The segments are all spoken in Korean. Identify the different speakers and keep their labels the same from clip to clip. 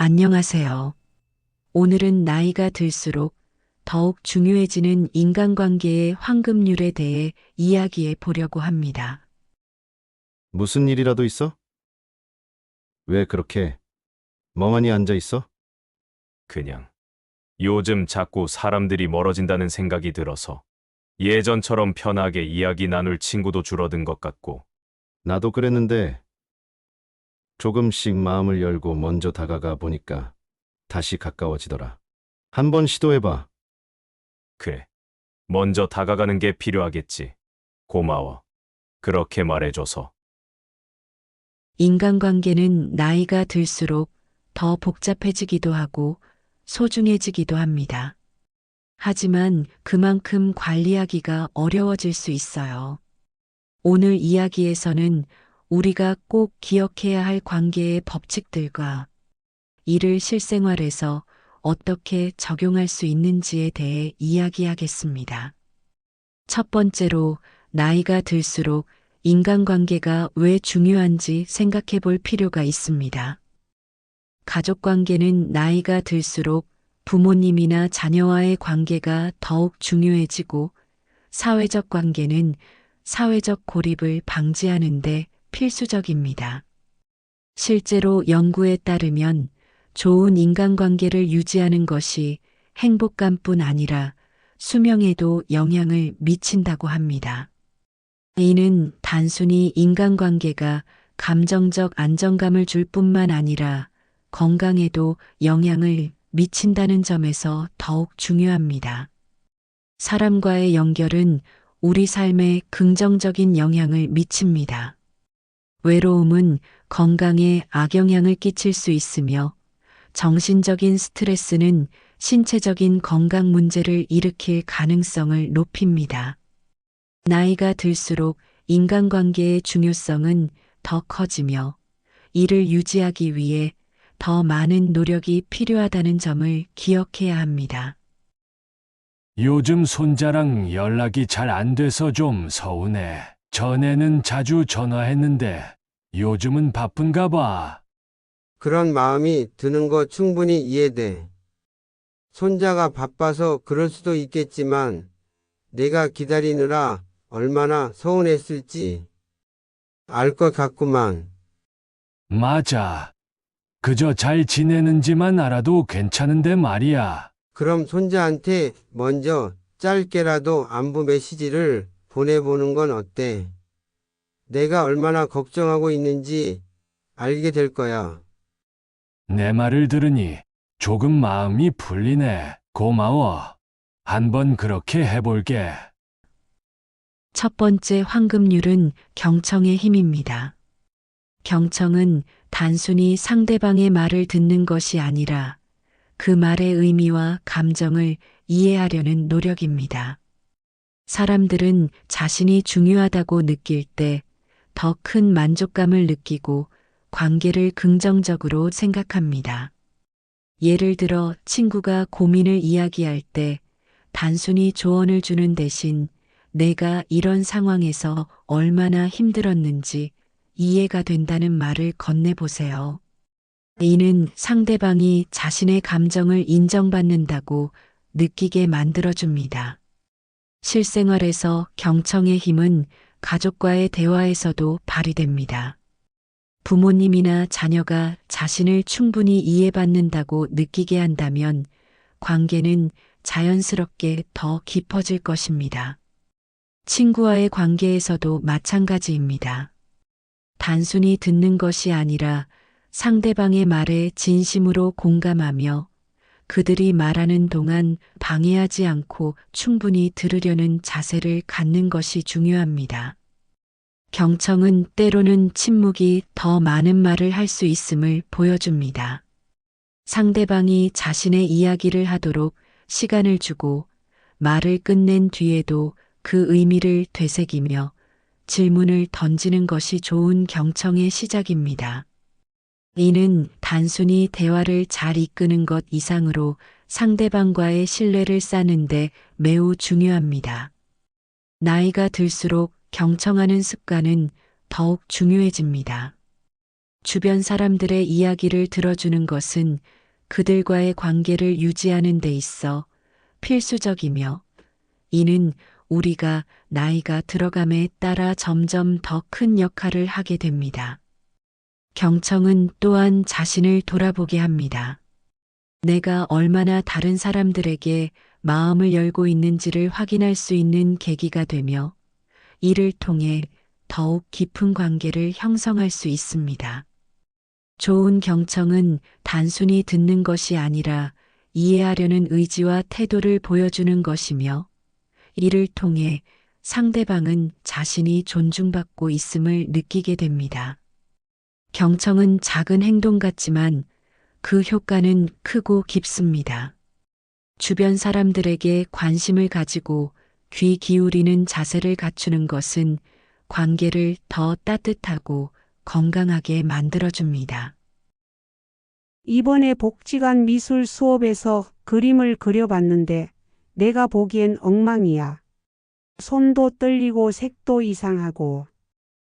Speaker 1: 안녕하세요. 오늘은 나이가 들수록 더욱 중요해지는 인간관계의 황금률에 대해 이야기해 보려고 합니다.
Speaker 2: 무슨 일이라도 있어? 왜 그렇게 멍하니 앉아 있어?
Speaker 3: 그냥 요즘 자꾸 사람들이 멀어진다는 생각이 들어서 예전처럼 편하게 이야기 나눌 친구도 줄어든 것 같고
Speaker 2: 나도 그랬는데 조금씩 마음을 열고 먼저 다가가 보니까 다시 가까워지더라. 한번 시도해봐.
Speaker 3: 그래 먼저 다가가는 게 필요하겠지 고마워 그렇게 말해줘서
Speaker 1: 인간관계는 나이가 들수록 더 복잡해지기도 하고 소중해지기도 합니다. 하지만 그만큼 관리하기가 어려워질 수 있어요. 오늘 이야기에서는 우리가 꼭 기억해야 할 관계의 법칙들과 이를 실생활에서 어떻게 적용할 수 있는지에 대해 이야기하겠습니다. 첫 번째로 나이가 들수록 인간관계가 왜 중요한지 생각해 볼 필요가 있습니다. 가족 관계는 나이가 들수록 부모님이나 자녀와의 관계가 더욱 중요해지고 사회적 관계는 사회적 고립을 방지하는데 필수적입니다. 실제로 연구에 따르면 좋은 인간관계를 유지하는 것이 행복감뿐 아니라 수명에도 영향을 미친다고 합니다. 이는 단순히 인간관계가 감정적 안정감을 줄 뿐만 아니라 건강에도 영향을 미친다는 점에서 더욱 중요합니다. 사람과의 연결은 우리 삶에 긍정적인 영향을 미칩니다. 외로움은 건강에 악영향을 끼칠 수 있으며 정신적인 스트레스는 신체적인 건강 문제를 일으킬 가능성을 높입니다. 나이가 들수록 인간관계의 중요성은 더 커지며 이를 유지하기 위해 더 많은 노력이 필요하다는 점을 기억해야 합니다.
Speaker 4: 요즘 손자랑 연락이 잘 안 돼서 좀 서운해. 전에는 자주 전화했는데 요즘은 바쁜가 봐.
Speaker 5: 그런 마음이 드는 거 충분히 이해돼. 손자가 바빠서 그럴 수도 있겠지만 내가 기다리느라 얼마나 서운했을지 알 것 같구만.
Speaker 4: 맞아. 그저 잘 지내는지만 알아도 괜찮은데 말이야.
Speaker 5: 그럼 손자한테 먼저 짧게라도 안부 메시지를 보내보는 건 어때? 내가 얼마나 걱정하고 있는지 알게 될 거야.
Speaker 4: 내 말을 들으니 조금 마음이 풀리네. 고마워. 한번 그렇게 해볼게.
Speaker 1: 첫 번째 황금률은 경청의 힘입니다. 경청은 단순히 상대방의 말을 듣는 것이 아니라 그 말의 의미와 감정을 이해하려는 노력입니다. 사람들은 자신이 중요하다고 느낄 때 더 큰 만족감을 느끼고 관계를 긍정적으로 생각합니다. 예를 들어 친구가 고민을 이야기할 때 단순히 조언을 주는 대신 내가 이런 상황에서 얼마나 힘들었는지 이해가 된다는 말을 건네보세요. 이는 상대방이 자신의 감정을 인정받는다고 느끼게 만들어줍니다. 실생활에서 경청의 힘은 가족과의 대화에서도 발휘됩니다. 부모님이나 자녀가 자신을 충분히 이해받는다고 느끼게 한다면 관계는 자연스럽게 더 깊어질 것입니다. 친구와의 관계에서도 마찬가지입니다. 단순히 듣는 것이 아니라 상대방의 말에 진심으로 공감하며 그들이 말하는 동안 방해하지 않고 충분히 들으려는 자세를 갖는 것이 중요합니다. 경청은 때로는 침묵이 더 많은 말을 할 수 있음을 보여줍니다. 상대방이 자신의 이야기를 하도록 시간을 주고 말을 끝낸 뒤에도 그 의미를 되새기며 질문을 던지는 것이 좋은 경청의 시작입니다. 이는 단순히 대화를 잘 이끄는 것 이상으로 상대방과의 신뢰를 쌓는데 매우 중요합니다. 나이가 들수록 경청하는 습관은 더욱 중요해집니다. 주변 사람들의 이야기를 들어주는 것은 그들과의 관계를 유지하는 데 있어 필수적이며 이는 우리가 나이가 들어감에 따라 점점 더 큰 역할을 하게 됩니다. 경청은 또한 자신을 돌아보게 합니다. 내가 얼마나 다른 사람들에게 마음을 열고 있는지를 확인할 수 있는 계기가 되며 이를 통해 더욱 깊은 관계를 형성할 수 있습니다. 좋은 경청은 단순히 듣는 것이 아니라 이해하려는 의지와 태도를 보여주는 것이며 이를 통해 상대방은 자신이 존중받고 있음을 느끼게 됩니다. 경청은 작은 행동 같지만 그 효과는 크고 깊습니다. 주변 사람들에게 관심을 가지고 귀 기울이는 자세를 갖추는 것은 관계를 더 따뜻하고 건강하게 만들어줍니다.
Speaker 6: 이번에 복지관 미술 수업에서 그림을 그려봤는데 내가 보기엔 엉망이야. 손도 떨리고 색도 이상하고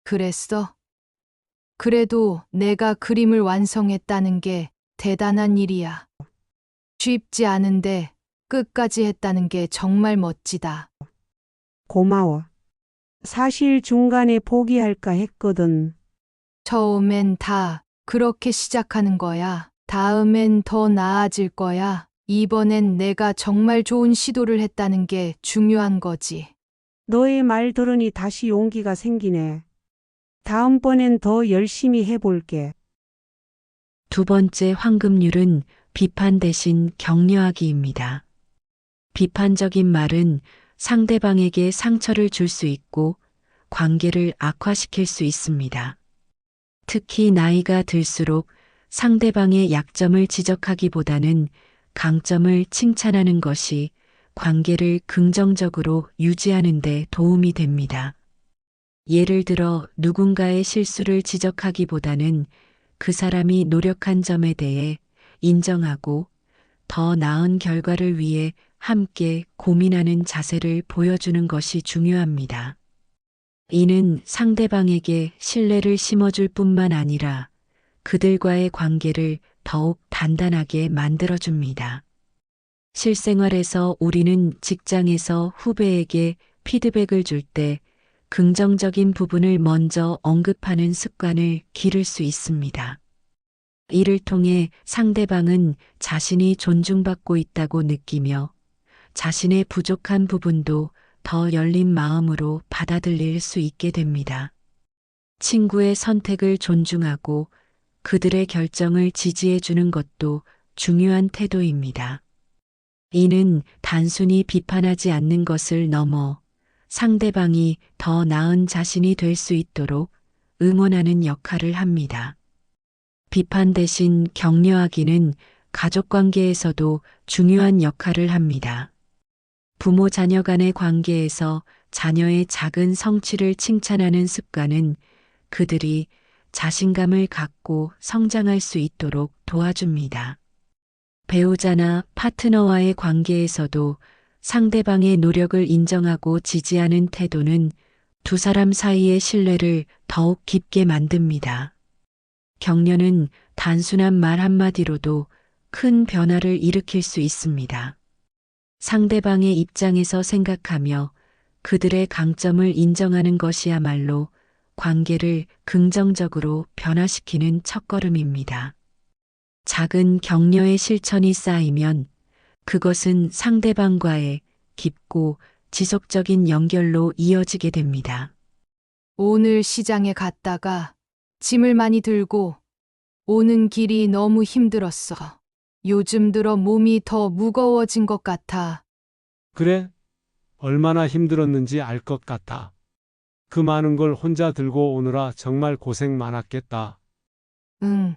Speaker 7: 그랬어? 그래도 내가 그림을 완성했다는 게 대단한 일이야. 쉽지 않은데 끝까지 했다는 게 정말 멋지다.
Speaker 6: 고마워. 사실 중간에 포기할까 했거든.
Speaker 7: 처음엔 다 그렇게 시작하는 거야. 다음엔 더 나아질 거야. 이번엔 내가 정말 좋은 시도를 했다는 게 중요한 거지.
Speaker 6: 너의 말 들으니 다시 용기가 생기네. 다음번엔 더 열심히 해볼게.
Speaker 1: 두 번째 황금률은 비판 대신 격려하기입니다. 비판적인 말은 상대방에게 상처를 줄 수 있고 관계를 악화시킬 수 있습니다. 특히 나이가 들수록 상대방의 약점을 지적하기보다는 강점을 칭찬하는 것이 관계를 긍정적으로 유지하는 데 도움이 됩니다. 예를 들어 누군가의 실수를 지적하기보다는 그 사람이 노력한 점에 대해 인정하고 더 나은 결과를 위해 함께 고민하는 자세를 보여주는 것이 중요합니다. 이는 상대방에게 신뢰를 심어줄 뿐만 아니라 그들과의 관계를 더욱 단단하게 만들어줍니다. 실생활에서 우리는 직장에서 후배에게 피드백을 줄때 긍정적인 부분을 먼저 언급하는 습관을 기를 수 있습니다. 이를 통해 상대방은 자신이 존중받고 있다고 느끼며 자신의 부족한 부분도 더 열린 마음으로 받아들일 수 있게 됩니다. 친구의 선택을 존중하고 그들의 결정을 지지해 주는 것도 중요한 태도입니다. 이는 단순히 비판하지 않는 것을 넘어 상대방이 더 나은 자신이 될 수 있도록 응원하는 역할을 합니다. 비판 대신 격려하기는 가족 관계에서도 중요한 역할을 합니다. 부모 자녀 간의 관계에서 자녀의 작은 성취를 칭찬하는 습관은 그들이 자신감을 갖고 성장할 수 있도록 도와줍니다. 배우자나 파트너와의 관계에서도 상대방의 노력을 인정하고 지지하는 태도는 두 사람 사이의 신뢰를 더욱 깊게 만듭니다. 격려는 단순한 말 한마디로도 큰 변화를 일으킬 수 있습니다. 상대방의 입장에서 생각하며 그들의 강점을 인정하는 것이야말로 관계를 긍정적으로 변화시키는 첫걸음입니다. 작은 격려의 실천이 쌓이면 그것은 상대방과의 깊고 지속적인 연결로 이어지게 됩니다.
Speaker 7: 오늘 시장에 갔다가 짐을 많이 들고 오는 길이 너무 힘들었어. 요즘 들어 몸이 더 무거워진 것 같아.
Speaker 8: 그래? 얼마나 힘들었는지 알 것 같아. 그 많은 걸 혼자 들고 오느라 정말 고생 많았겠다.
Speaker 7: 응.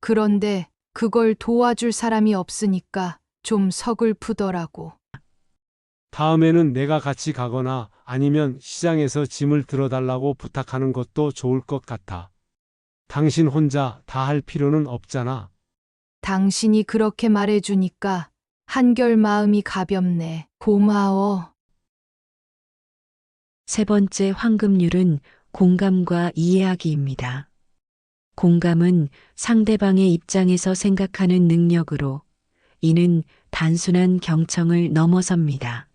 Speaker 7: 그런데 그걸 도와줄 사람이 없으니까 좀 서글프더라고.
Speaker 8: 다음에는 내가 같이 가거나 아니면 시장에서 짐을 들어달라고 부탁하는 것도 좋을 것 같아. 당신 혼자 다 할 필요는 없잖아.
Speaker 7: 당신이 그렇게 말해주니까 한결 마음이 가볍네. 고마워.
Speaker 1: 세 번째 황금률은 공감과 이해하기입니다. 공감은 상대방의 입장에서 생각하는 능력으로 이는 단순한 경청을 넘어섭니다.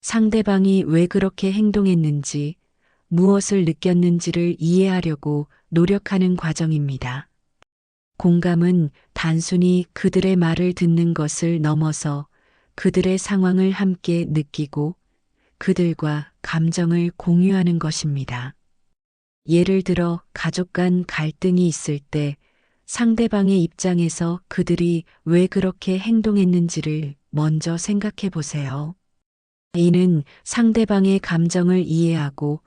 Speaker 1: 상대방이 왜 그렇게 행동했는지, 무엇을 느꼈는지를 이해하려고 노력하는 과정입니다. 공감은 단순히 그들의 말을 듣는 것을 넘어서 그들의 상황을 함께 느끼고 그들과 감정을 공유하는 것입니다. 예를 들어 가족 간 갈등이 있을 때 상대방의 입장에서 그들이 왜 그렇게 행동했는지를 먼저 생각해 보세요. 이는 상대방의 감정을 이해하고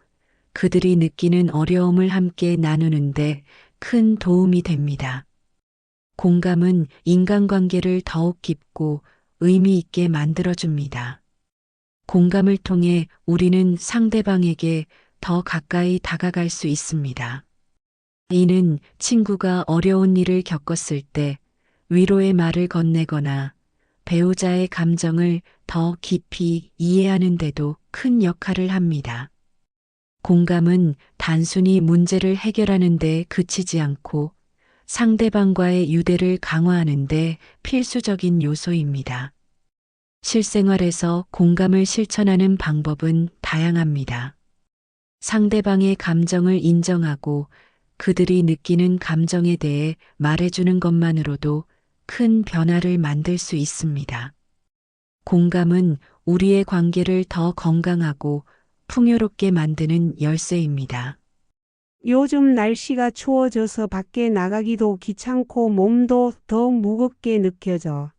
Speaker 1: 그들이 느끼는 어려움을 함께 나누는데 큰 도움이 됩니다. 공감은 인간관계를 더욱 깊고 의미 있게 만들어줍니다. 공감을 통해 우리는 상대방에게 더 가까이 다가갈 수 있습니다. 이는 친구가 어려운 일을 겪었을 때 위로의 말을 건네거나 배우자의 감정을 더 깊이 이해하는데도 큰 역할을 합니다. 공감은 단순히 문제를 해결하는 데 그치지 않고 상대방과의 유대를 강화하는 데 필수적인 요소입니다. 실생활에서 공감을 실천하는 방법은 다양합니다. 상대방의 감정을 인정하고 그들이 느끼는 감정에 대해 말해주는 것만으로도 큰 변화를 만들 수 있습니다. 공감은 우리의 관계를 더 건강하고 풍요롭게 만드는 열쇠입니다.
Speaker 6: 요즘 날씨가 추워져서 밖에 나가기도 귀찮고 몸도 더 무겁게 느껴져.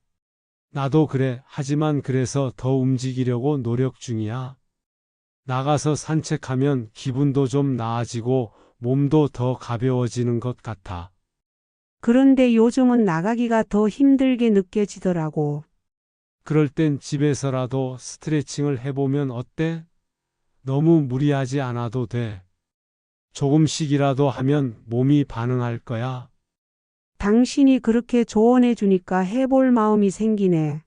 Speaker 8: 나도 그래. 하지만 그래서 더 움직이려고 노력 중이야. 나가서 산책하면 기분도 좀 나아지고 몸도 더 가벼워지는 것 같아.
Speaker 6: 그런데 요즘은 나가기가 더 힘들게 느껴지더라고.
Speaker 8: 그럴 땐 집에서라도 스트레칭을 해보면 어때? 너무 무리하지 않아도 돼. 조금씩이라도 하면 몸이 반응할 거야.
Speaker 6: 당신이 그렇게 조언해 주니까 해볼 마음이 생기네.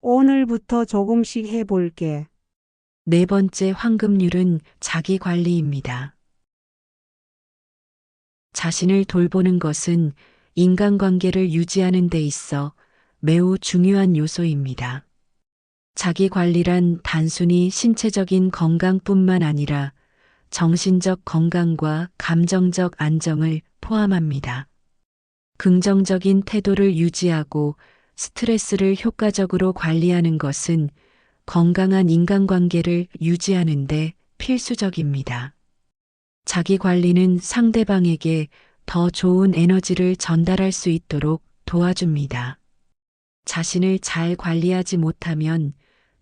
Speaker 6: 오늘부터 조금씩 해볼게.
Speaker 1: 네 번째 황금률은 자기 관리입니다. 자신을 돌보는 것은 인간관계를 유지하는 데 있어 매우 중요한 요소입니다. 자기 관리란 단순히 신체적인 건강뿐만 아니라 정신적 건강과 감정적 안정을 포함합니다. 긍정적인 태도를 유지하고 스트레스를 효과적으로 관리하는 것은 건강한 인간관계를 유지하는 데 필수적입니다. 자기 관리는 상대방에게 더 좋은 에너지를 전달할 수 있도록 도와줍니다. 자신을 잘 관리하지 못하면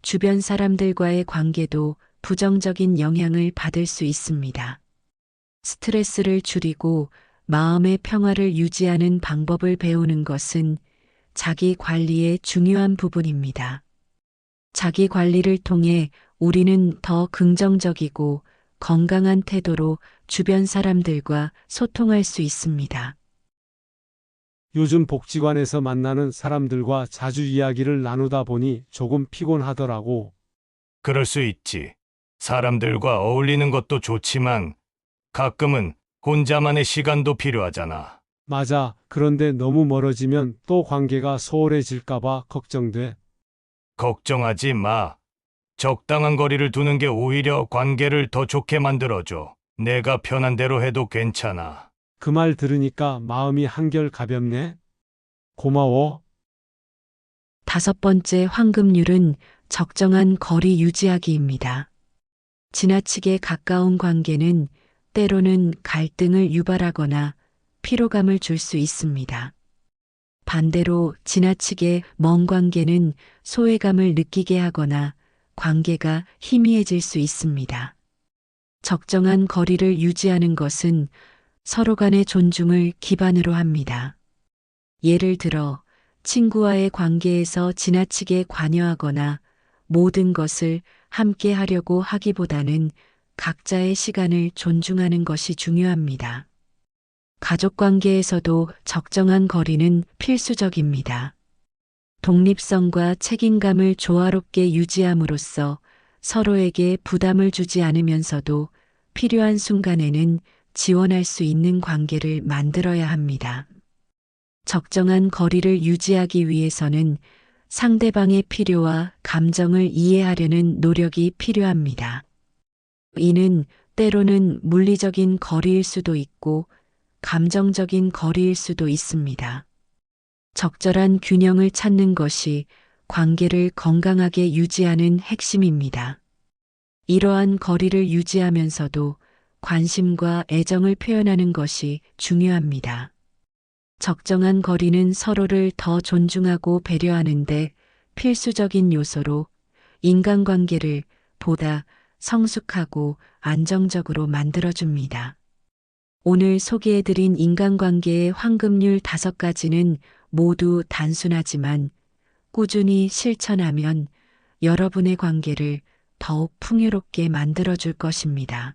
Speaker 1: 주변 사람들과의 관계도 부정적인 영향을 받을 수 있습니다. 스트레스를 줄이고 마음의 평화를 유지하는 방법을 배우는 것은 자기 관리의 중요한 부분입니다. 자기 관리를 통해 우리는 더 긍정적이고 건강한 태도로 주변 사람들과 소통할 수 있습니다.
Speaker 8: 요즘 복지관에서 만나는 사람들과 자주 이야기를 나누다 보니 조금 피곤하더라고.
Speaker 9: 그럴 수 있지. 사람들과 어울리는 것도 좋지만 가끔은 혼자만의 시간도 필요하잖아.
Speaker 8: 맞아. 그런데 너무 멀어지면 또 관계가 소홀해질까봐 걱정돼.
Speaker 9: 걱정하지 마. 적당한 거리를 두는 게 오히려 관계를 더 좋게 만들어줘. 내가 편한 대로 해도 괜찮아.
Speaker 8: 그 말 들으니까 마음이 한결 가볍네. 고마워.
Speaker 1: 다섯 번째 황금률은 적정한 거리 유지하기입니다. 지나치게 가까운 관계는 때로는 갈등을 유발하거나 피로감을 줄 수 있습니다. 반대로 지나치게 먼 관계는 소외감을 느끼게 하거나 관계가 희미해질 수 있습니다. 적정한 거리를 유지하는 것은 서로 간의 존중을 기반으로 합니다. 예를 들어 친구와의 관계에서 지나치게 관여하거나 모든 것을 함께 하려고 하기보다는 각자의 시간을 존중하는 것이 중요합니다. 가족 관계에서도 적정한 거리는 필수적입니다. 독립성과 책임감을 조화롭게 유지함으로써 서로에게 부담을 주지 않으면서도 필요한 순간에는 지원할 수 있는 관계를 만들어야 합니다. 적정한 거리를 유지하기 위해서는 상대방의 필요와 감정을 이해하려는 노력이 필요합니다. 이는 때로는 물리적인 거리일 수도 있고 감정적인 거리일 수도 있습니다. 적절한 균형을 찾는 것이 관계를 건강하게 유지하는 핵심입니다. 이러한 거리를 유지하면서도 관심과 애정을 표현하는 것이 중요합니다. 적정한 거리는 서로를 더 존중하고 배려하는데 필수적인 요소로 인간관계를 보다 성숙하고 안정적으로 만들어줍니다. 오늘 소개해드린 인간관계의 황금률 다섯 가지는 모두 단순하지만 꾸준히 실천하면 여러분의 관계를 더욱 풍요롭게 만들어 줄 것입니다.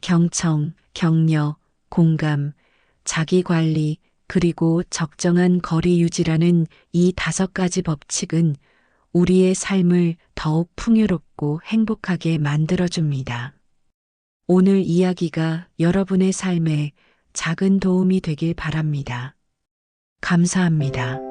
Speaker 1: 경청, 격려, 공감, 자기관리, 그리고 적정한 거리 유지라는 이 다섯 가지 법칙은 우리의 삶을 더욱 풍요롭고 행복하게 만들어줍니다. 오늘 이야기가 여러분의 삶에 작은 도움이 되길 바랍니다. 감사합니다.